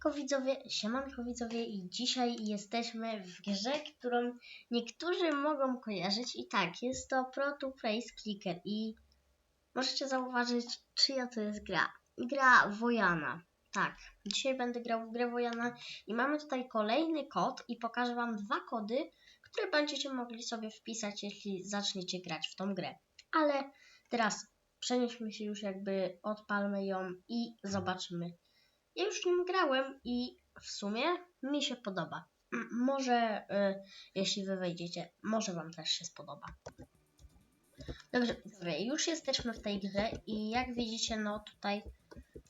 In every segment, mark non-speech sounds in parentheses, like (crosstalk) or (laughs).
Siemanko widzowie, siemanko widzowie i dzisiaj jesteśmy w grze, którą niektórzy mogą kojarzyć i tak, jest to Pro to Place Clicker i możecie zauważyć czyja to jest gra. Gra Wojana, tak, dzisiaj będę grał w grę Wojana i mamy tutaj kolejny kod i pokażę wam dwa kody, które będziecie mogli sobie wpisać, jeśli zaczniecie grać w tą grę. Ale teraz przenieśmy się już jakby, odpalmy ją i zobaczymy ja już nim grałem i w sumie mi się podoba. Może, y, jeśli wy wejdziecie, może wam też się spodoba. Dobrze, już jesteśmy w tej grze i jak widzicie, no tutaj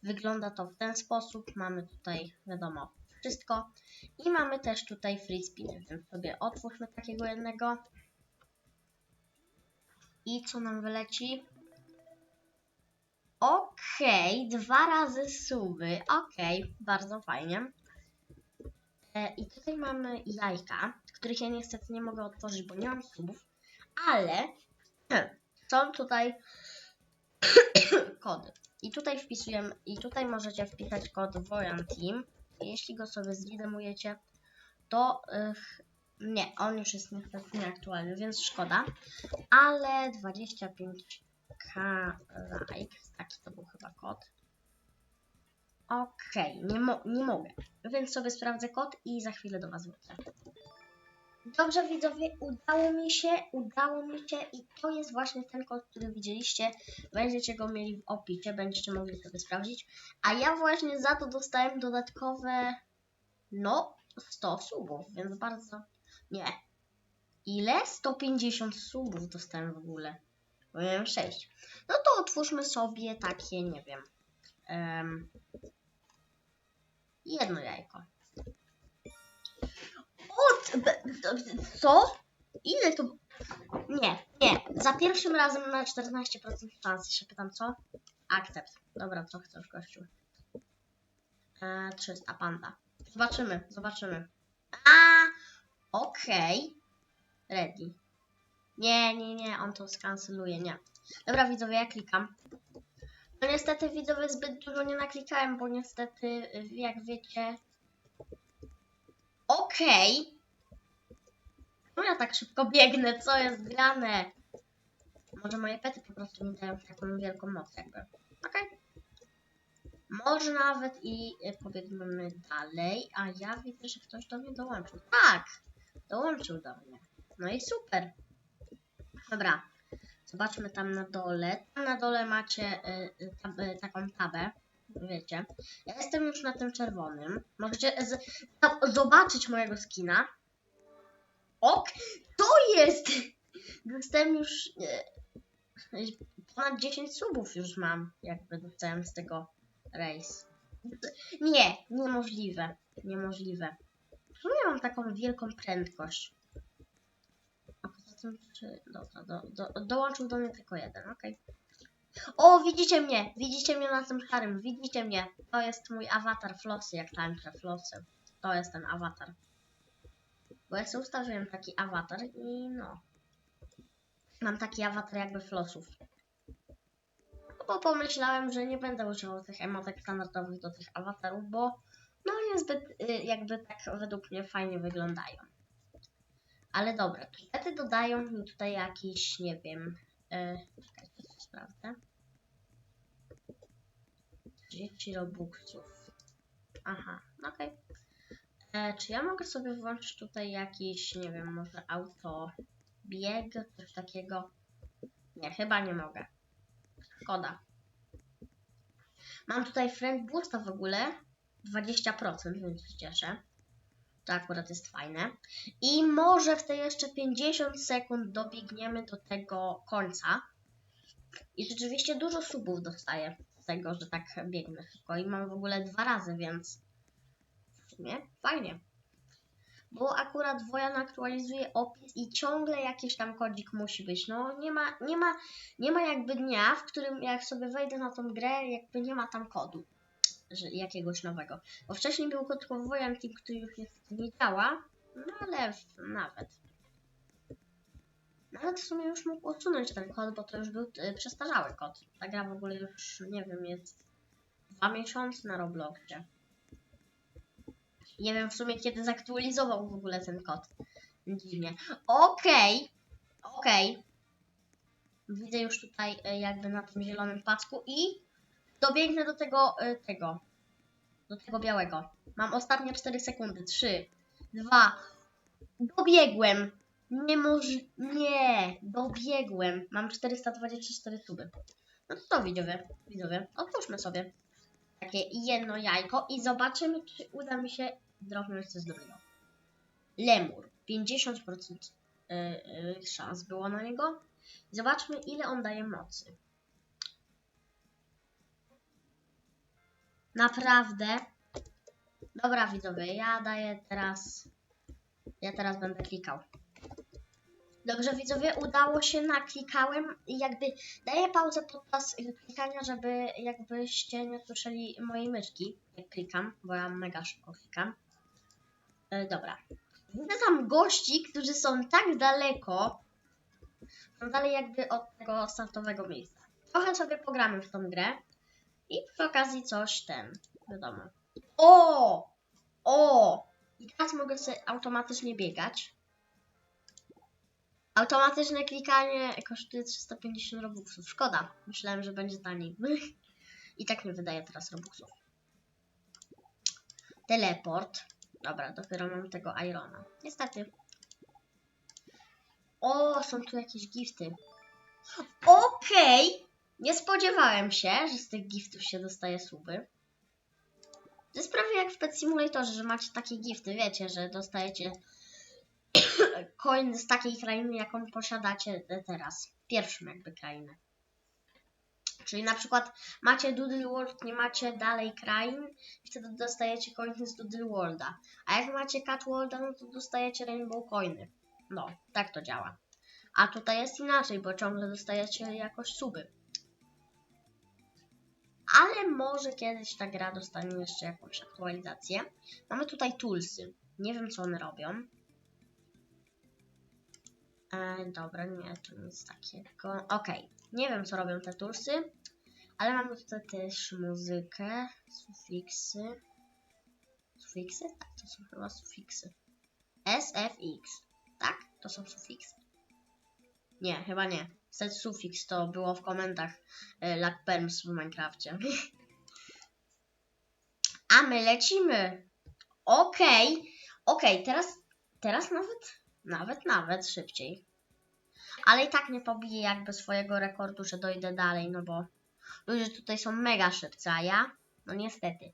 wygląda to w ten sposób. Mamy tutaj, wiadomo, wszystko. I mamy też tutaj free spiny, więc sobie otwórzmy takiego jednego. I co nam wyleci? Okej, dwa razy suby. Okej, bardzo fajnie. E, I tutaj mamy jajka, których ja niestety nie mogę otworzyć, bo nie mam subów, ale są tutaj (coughs) kody. I tutaj wpisujemy, i tutaj możecie wpisać kod Wojan Team. Jeśli go sobie zremujecie, to nie, on już jest niestety nieaktualny, więc szkoda. Ale 25 K like. Taki to był chyba kod. Okej, nie, mo nie mogę. Więc sobie sprawdzę kod i za chwilę do Was wrócę. Dobrze widzowie, udało mi się, udało mi się i to jest właśnie ten kod, który widzieliście. Będziecie go mieli w opisie, będziecie mogli sobie sprawdzić. A ja właśnie za to dostałem dodatkowe, no, 100 subów, więc bardzo... Nie. Ile? 150 subów dostałem w ogóle. Bo miałem 6. No to otwórzmy sobie takie, nie wiem. em, jedno jajko. O, co? Ile to? Nie, nie. Za pierwszym razem na 14% szansy się pytam, co? Akcept. Dobra, co chcesz, gościu? E, 300 panda. Zobaczymy, zobaczymy. A, okej. Ready. Nie, nie, nie, on to skanceluje, nie. Dobra, widzowie, ja klikam. No niestety, widzowie, zbyt dużo nie naklikałem, bo niestety, y, jak wiecie... Okej. No ja tak szybko biegnę, co jest grane? Może moje pety po prostu mi dają taką wielką moc jakby. Okej. Może nawet i y, pobiegniemy dalej, a ja widzę, że ktoś do mnie dołączył. Tak! Dołączył do mnie. No i super. Dobra, zobaczmy tam na dole. Tam na dole macie y, y, tab, y, taką tabę, wiecie. Ja jestem już na tym czerwonym. Możecie tam zobaczyć mojego skina. Ok, to jest! (laughs) Dostałem już y, ponad 10 subów już mam, jakby dostałem z tego race. Nie, niemożliwe, niemożliwe. Czemu ja mam taką wielką prędkość? Dobra, do, do, dołączył do mnie tylko jeden, okej. O, widzicie mnie! Widzicie mnie na tym szarym, widzicie mnie! To jest mój awatar Flossy, jak tańczę Flossy. To jest ten awatar. Bo ja sobie ustawiłem taki awatar i no... Mam taki awatar jakby Flossów. No bo pomyślałem, że nie będę używał tych emotek standardowych do tych awatarów, bo no niezbyt y, jakby tak według mnie fajnie wyglądają. Ale dobra, wtedy dodają mi tutaj jakiś, nie wiem, yy, czekajcie, co sprawdzę. 30 robuxów. Aha, okej. E, Czy ja mogę sobie włączyć tutaj jakiś, nie wiem, może auto bieg, coś takiego? Nie, chyba nie mogę. Szkoda. Mam tutaj friend boosta w ogóle 20%, więc się cieszę. To akurat jest fajne. I może w te jeszcze 50 sekund dobiegniemy do tego końca. I rzeczywiście dużo subów dostaję z tego, że tak biegnę szybko. I mam w ogóle dwa razy, więc w sumie fajnie. Bo akurat Wojan aktualizuje opis i ciągle jakiś tam kodzik musi być. No nie ma, nie ma, nie ma jakby dnia, w którym jak sobie wejdę na tą grę, jakby nie ma tam kodu jakiegoś nowego. Bo wcześniej był Wojan Team, który już niestety nie działa, no ale nawet. Nawet w sumie już mógł usunąć ten kod, bo to już był y, przestarzały kod. Ta gra w ogóle już, nie wiem, jest dwa miesiące na Robloxie. Nie wiem w sumie kiedy zaktualizował w ogóle ten kod. Dziwnie. Okej. Okej. Widzę już tutaj e, jakby na tym zielonym pasku i dobiegnę do tego, e, tego. Do tego białego. Mam ostatnie 4 sekundy. 3, 2. Dobiegłem. Nie może. Nie. Dobiegłem. Mam 424 suby. No to widzowie? Widzowie, otwórzmy sobie takie jedno jajko i zobaczymy, czy uda mi się drobnąć coś dobrego. Lemur. 50% y, y, szans było na niego. Zobaczmy, ile on daje mocy. Naprawdę. Dobra, widzowie, ja daję teraz. Ja teraz będę klikał. Dobrze, widzowie, udało się, naklikałem i jakby daję pauzę podczas klikania, żeby jakbyście nie słyszeli mojej myszki, jak klikam, bo ja mega szybko klikam. E, dobra. Widzę tam gości, którzy są tak daleko, są dalej jakby od tego startowego miejsca. Trochę sobie pogramy w tą grę i przy okazji coś ten, wiadomo. O! O! I teraz mogę sobie automatycznie biegać. Automatyczne klikanie kosztuje 350 robuxów. Szkoda. Myślałem, że będzie taniej. (laughs) I tak nie wydaje teraz robuxów. Teleport. Dobra, dopiero mam tego Irona. Niestety. O, są tu jakieś gifty. Okej. Nie spodziewałem się, że z tych giftów się dostaje suby. To jest prawie jak w Pet Simulatorze, że macie takie gifty, wiecie, że dostajecie (coughs) coin z takiej krainy, jaką posiadacie teraz. Pierwszym jakby krainę. Czyli na przykład macie Doodle World, nie macie dalej krain, wtedy dostajecie coiny z Doodle Worlda. A jak macie Cat Worlda, no to dostajecie Rainbow Coiny. No, tak to działa. A tutaj jest inaczej, bo ciągle dostajecie jakoś suby. Ale może kiedyś ta gra dostanie jeszcze jakąś aktualizację. Mamy tutaj toolsy. Nie wiem, co one robią. E, dobra, nie, to nic takiego. Okej, nie wiem co robią te tursy, ale mamy tutaj też muzykę, sufiksy. Sufiksy? Tak, to są chyba sufiksy. SFX, tak? To są sufiksy? Nie, chyba nie. Set sufiks to było w komendach e, Lack Perms w Minecrafcie. A my lecimy. Okej, okej, teraz, teraz nawet nawet, nawet szybciej. Ale i tak nie pobiję jakby swojego rekordu, że dojdę dalej, no bo ludzie tutaj są mega szybcy, a ja, no niestety,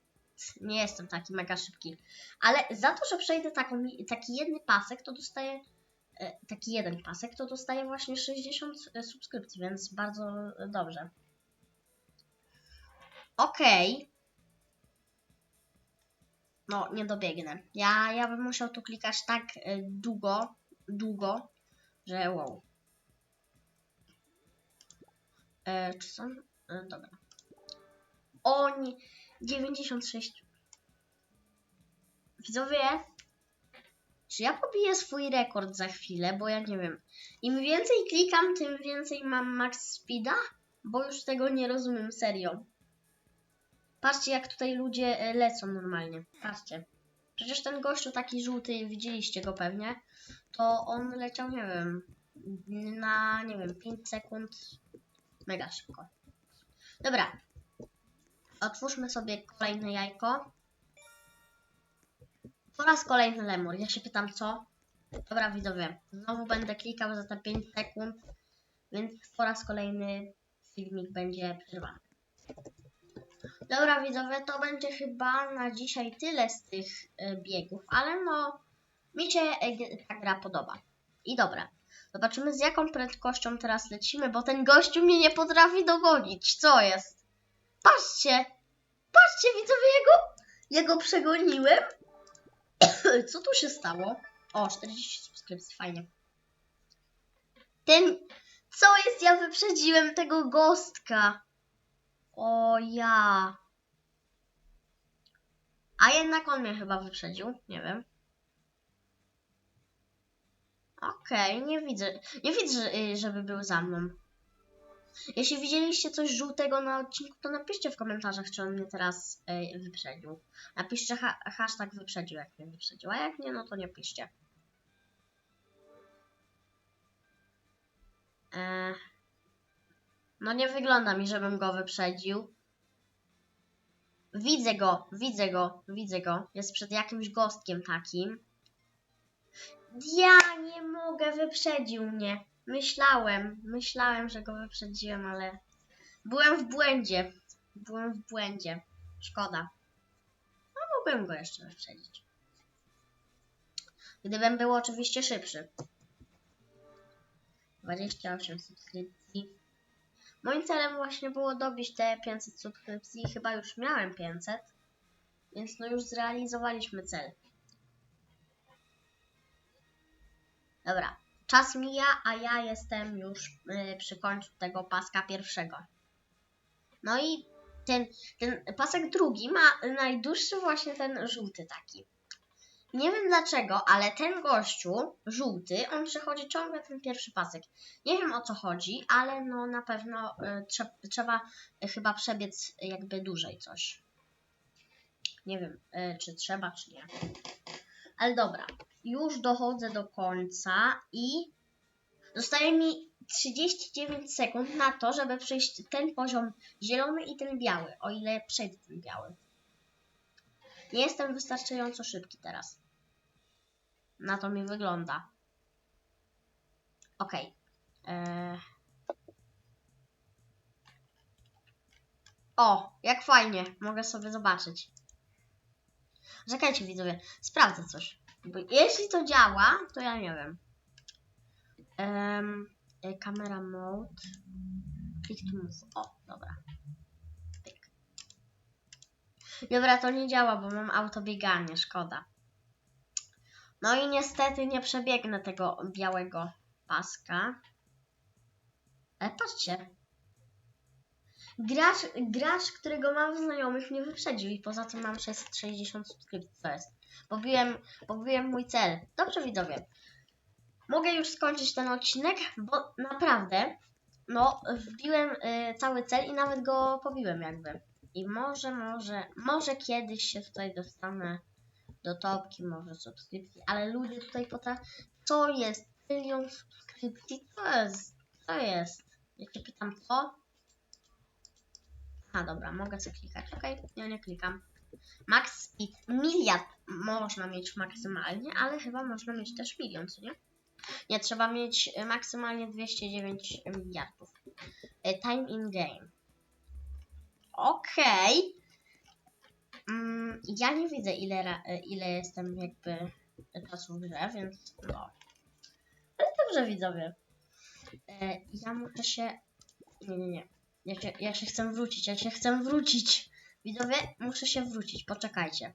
nie jestem taki mega szybki. Ale za to, że przejdę taką, taki jedny pasek, to dostaję, taki jeden pasek, to dostaję właśnie 60 subskrypcji, więc bardzo dobrze. Okej. No, nie dobiegnę. Ja, ja bym musiał tu klikać tak e, długo, długo, że wow. E, czy są? E, dobra. O nie, 96. Widzowie, czy ja pobiję swój rekord za chwilę, bo ja nie wiem. Im więcej klikam, tym więcej mam max speeda, bo już tego nie rozumiem serio. Patrzcie, jak tutaj ludzie e, lecą normalnie. Patrzcie. Przecież ten gościu taki żółty, widzieliście go pewnie, to on leciał, nie wiem, na, nie wiem, 5 sekund mega szybko. Dobra. Otwórzmy sobie kolejne jajko. Po raz kolejny lemur. Ja się pytam, co? Dobra, widzowie. Znowu będę klikał za te 5 sekund, więc po raz kolejny filmik będzie przerwany. Dobra widzowie, to będzie chyba na dzisiaj tyle z tych y, biegów, ale no mi się y, ta gra podoba. I dobra, zobaczymy z jaką prędkością teraz lecimy, bo ten gościu mnie nie potrafi dogonić. Co jest? Patrzcie! Patrzcie widzowie, jego, jego przegoniłem. (coughs) Co tu się stało? O, 40 subskrypcji, fajnie. Ten, co jest? Ja wyprzedziłem tego gostka. O ja. A jednak on mnie chyba wyprzedził. Nie wiem. Okej, nie widzę. Nie widzę, y, żeby był za mną. Jeśli widzieliście coś żółtego na odcinku, to napiszcie w komentarzach, czy on mnie teraz e, wyprzedził. Napiszcie ha hashtag wyprzedził, jak mnie wyprzedził, a jak nie, no to nie piszcie. E, no nie wygląda mi, żebym go wyprzedził. Widzę go, widzę go, widzę go. Jest przed jakimś gostkiem takim. Ja nie mogę, wyprzedził mnie. Myślałem, myślałem, że go wyprzedziłem, ale byłem w błędzie. Byłem w błędzie. Szkoda. No mogłem go jeszcze wyprzedzić. Gdybym był oczywiście szybszy. 28 subskrypcji. Moim celem właśnie było dobić te 500 subskrypcji. Chyba już miałem 500. Więc no już zrealizowaliśmy cel. Dobra, czas mija, a ja jestem już y, przy końcu tego paska pierwszego. No i ten, ten pasek drugi ma najdłuższy właśnie ten żółty taki. Nie wiem dlaczego, ale ten gościu, żółty, on przechodzi ciągle ten pierwszy pasek. Nie wiem o co chodzi, ale no na pewno y, trze trzeba chyba przebiec jakby dłużej coś. Nie wiem, y, czy trzeba, czy nie. Ale dobra, już dochodzę do końca i zostaje mi 39 sekund na to, żeby przejść ten poziom zielony i ten biały, o ile przejdę ten biały. Nie jestem wystarczająco szybki teraz. Na to mi wygląda. Okej. Eee. O, jak fajnie. Mogę sobie zobaczyć. Czekajcie widzowie, sprawdzę coś. Bo jeśli to działa, to ja nie wiem. Um, kamera mode. Click to move. O, dobra. Pyk. Dobra, to nie działa, bo mam autobieganie, szkoda. No i niestety nie przebiegnę tego białego paska. Ale patrzcie. Gracz, gracz, którego mam znajomych mnie wyprzedził i poza tym mam 660 subskrypcji, co jest. Pobiłem, pobiłem mój cel. Dobrze widzowie. Mogę już skończyć ten odcinek, bo naprawdę, no, wbiłem y, cały cel i nawet go pobiłem jakby. I może, może, może kiedyś się tutaj dostanę do topki, może subskrypcji, ale ludzie tutaj potrafią, co jest? Milion subskrypcji? Co jest? Co jest? Ja cię pytam, co? A dobra, mogę sobie klikać. Okej, ja nie klikam. Max speed. Miliard można mieć maksymalnie, ale chyba można mieć też milion, co nie? Nie, trzeba mieć e, maksymalnie 209 miliardów. E, Time in game. Okej. Mm, ja nie widzę ile, e, ile jestem jakby czasu w grze, więc no. Ale dobrze widzowie. Ja muszę się... Nie, nie, nie. Ja się, ja się chcę wrócić, ja się chcę wrócić. Widzowie, muszę się wrócić, poczekajcie.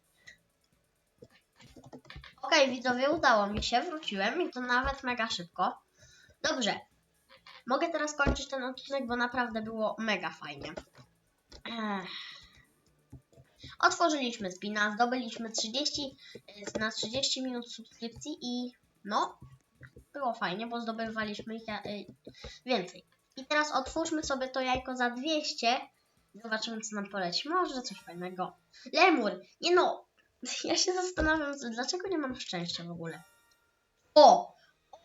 Okej, widzowie, udało mi się, wróciłem i to nawet mega szybko. Dobrze. Mogę teraz kończyć ten odcinek, bo naprawdę było mega fajnie. Ech. Otworzyliśmy spina, zdobyliśmy 30 e, na 30 minut subskrypcji i no, było fajnie, bo zdobywaliśmy ich e, więcej. I teraz otwórzmy sobie to jajko za 200. Zobaczymy, co nam poleci. Może coś fajnego. Lemur! Nie no! (laughs) Ja się zastanawiam, dlaczego nie mam szczęścia w ogóle. O!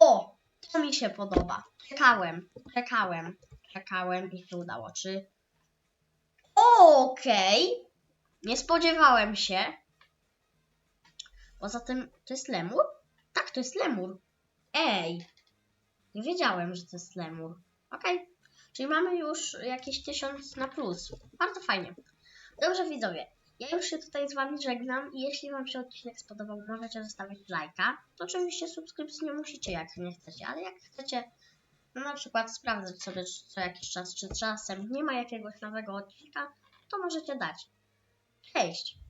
O! To mi się podoba. Czekałem, czekałem, czekałem i się udało. Czy... Okej! Nie spodziewałem się. Poza tym, to jest lemur? Tak, to jest lemur. Ej! Nie wiedziałem, że to jest lemur. Okej. Czyli mamy już jakieś 1000 na plus. Bardzo fajnie. Dobrze widzowie. Ja już się tutaj z Wami żegnam i jeśli Wam się odcinek spodobał, możecie zostawić lajka. Oczywiście subskrypcji nie musicie, jak nie chcecie, ale jak chcecie no na przykład sprawdzać sobie co jakiś czas, czy czasem nie ma jakiegoś nowego odcinka, to możecie dać. Cześć!